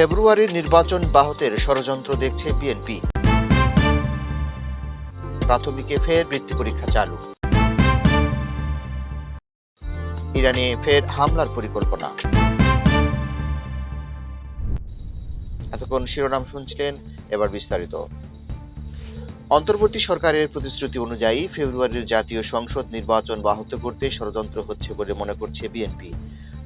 ফেব্রুয়ারির নির্বাচন বাহতের ষড়যন্ত্র দেখছে বিএনপি। প্রাথমিকে ফের বৃত্তি পরীক্ষা চালু। ইরানে ফের হামলার পরিকল্পনা। এতক্ষণ শিরোনাম শুনছিলেন, এবার বিস্তারিত। অন্তর্বর্তী সরকারের প্রতিশ্রুতি অনুযায়ী ফেব্রুয়ারির জাতীয় সংসদ নির্বাচন বাহত করতে ষড়যন্ত্র হচ্ছে বলে মনে করছে বিএনপি।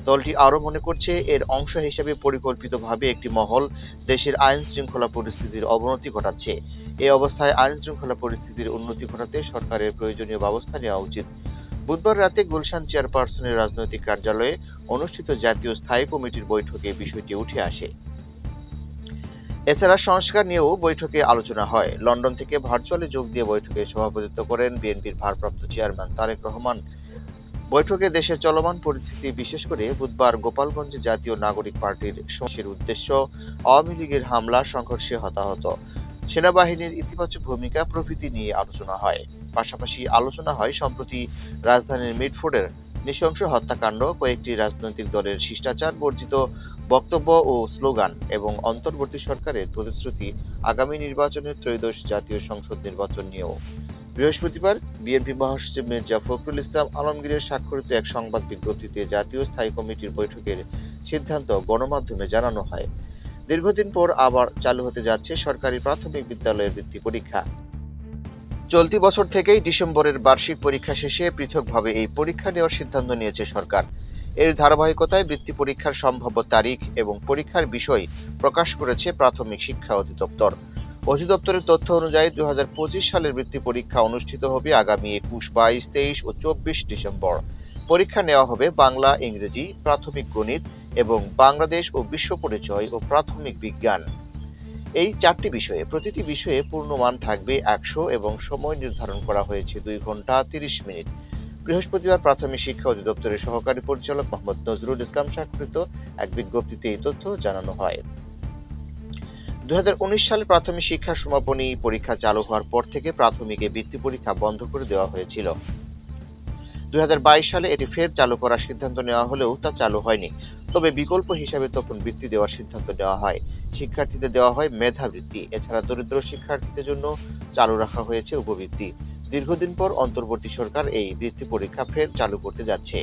দলটি আরও মনে করছে, এর অংশ হিসেবে পরিকল্পিতভাবে একটি মহল দেশের আইন শৃঙ্খলা পরিস্থিতির অবনতি ঘটাচ্ছে। এই অবস্থায় আইন শৃঙ্খলা পরিস্থিতির উন্নতি ঘটাতে সরকারের প্রয়োজনীয় ব্যবস্থা নেওয়া উচিত। বুধবার রাতে গুলশান চেয়ারপারসনের রাজনৈতিক কার্যালয়ে অনুষ্ঠিত জাতীয় স্থায়ী কমিটির বৈঠকে বিষয়টি উঠে আসে। এছাড়া সংস্কার নিয়েও বৈঠকে আলোচনা হয়। লন্ডন থেকে ভার্চুয়ালি যোগ দিয়ে বৈঠকে সভাপতিত্ব করেন বিএনপির ভারপ্রাপ্ত চেয়ারম্যান তারেক রহমান। বৈঠকে দেশের চলমান পরিস্থিতি বিশেষ করে বুধবার গোপালগঞ্জে জাতীয় নাগরিক পার্টির সমাবেশের উদ্দেশ্য আওয়ামী লীগের হামলা, সংঘর্ষে হতাহত। সেনাবাহিনীর ইতিবাচক ভূমিকা প্রভৃতি নিয়ে আলোচনা হয়। পাশাপাশি আলোচনা হয় সম্প্রতি রাজধানীর মিডফোর্ডের নৃশংস হত্যাকাণ্ড, কয়েকটি রাজনৈতিক দলের শিষ্টাচার বর্জিত বক্তব্য ও স্লোগান এবং অন্তর্বর্তী সরকারের প্রতিশ্রুতি আগামী নির্বাচনের ত্রয়োদশ জাতীয় সংসদ নির্বাচন নিয়েও। বৃহস্পতিবার বিএনপি মহাসচিব মির্জা ফখরুল ইসলাম আলমগীরের স্বাক্ষরিত এক সংবাদ বিজ্ঞপ্তিতে জাতীয় স্থায়ী কমিটির বৈঠকের সিদ্ধান্ত গণমাধ্যমে জানানো হয়। দীর্ঘদিন পর আবার চালু হতে যাচ্ছে সরকারি প্রাথমিক বিদ্যালয়ের বৃত্তি পরীক্ষা। চলতি বছর থেকেই ডিসেম্বরের বার্ষিক পরীক্ষা শেষে পৃথকভাবে এই পরীক্ষা নেওয়ার সিদ্ধান্ত নিয়েছে সরকার। এর ধারাবাহিকতায় বৃত্তি পরীক্ষার সম্ভাব্য তারিখ এবং পরীক্ষার বিষয় প্রকাশ করেছে প্রাথমিক শিক্ষা অধিদপ্তর। অধিদপ্তরের তথ্য অনুযায়ী দু হাজার পঁচিশ সালের বৃত্তি পরীক্ষা অনুষ্ঠিত হবে আগামী একুশ, বাইশ, তেইশ ও চব্বিশ ডিসেম্বর। পরীক্ষা নেওয়া হবে বাংলা, ইংরেজি, প্রাথমিক গণিত এবং বাংলাদেশ ও বিশ্ব পরিচয় ও প্রাথমিক বিজ্ঞান। এই চারটি বিষয়ে, প্রতিটি বিষয়ে পূর্ণমান থাকবে একশো এবং সময় নির্ধারণ করা হয়েছে দুই ঘণ্টা তিরিশ মিনিট। বৃহস্পতিবার প্রাথমিক শিক্ষা অধিদপ্তরের সহকারী পরিচালক মোহাম্মদ নজরুল ইসলাম স্বাক্ষরিত এক বিজ্ঞপ্তিতে এই তথ্য জানানো হয়। দুহাজার উনিশ সালে প্রাথমিক শিক্ষা সমাপনী পরীক্ষা চালু হওয়ার পর থেকে প্রাথমিকে বৃত্তি পরীক্ষা বন্ধ করে দেওয়া হয়েছিল। দু হাজার বাইশ সালে এটি ফের চালু করার সিদ্ধান্ত নেওয়া হলেও তা চালু হয়নি। তবে বিকল্প হিসাবে তখন বৃত্তি দেওয়ার সিদ্ধান্ত নেওয়া হয়। শিক্ষার্থীদের দেওয়া হয় মেধাবৃত্তি এছাড়া দরিদ্র শিক্ষার্থীদের জন্য চালু রাখা হয়েছে উপবৃত্তি। দীর্ঘদিন পর অন্তর্বর্তী সরকার এই বৃত্তি পরীক্ষা ফের চালু করতে যাচ্ছে।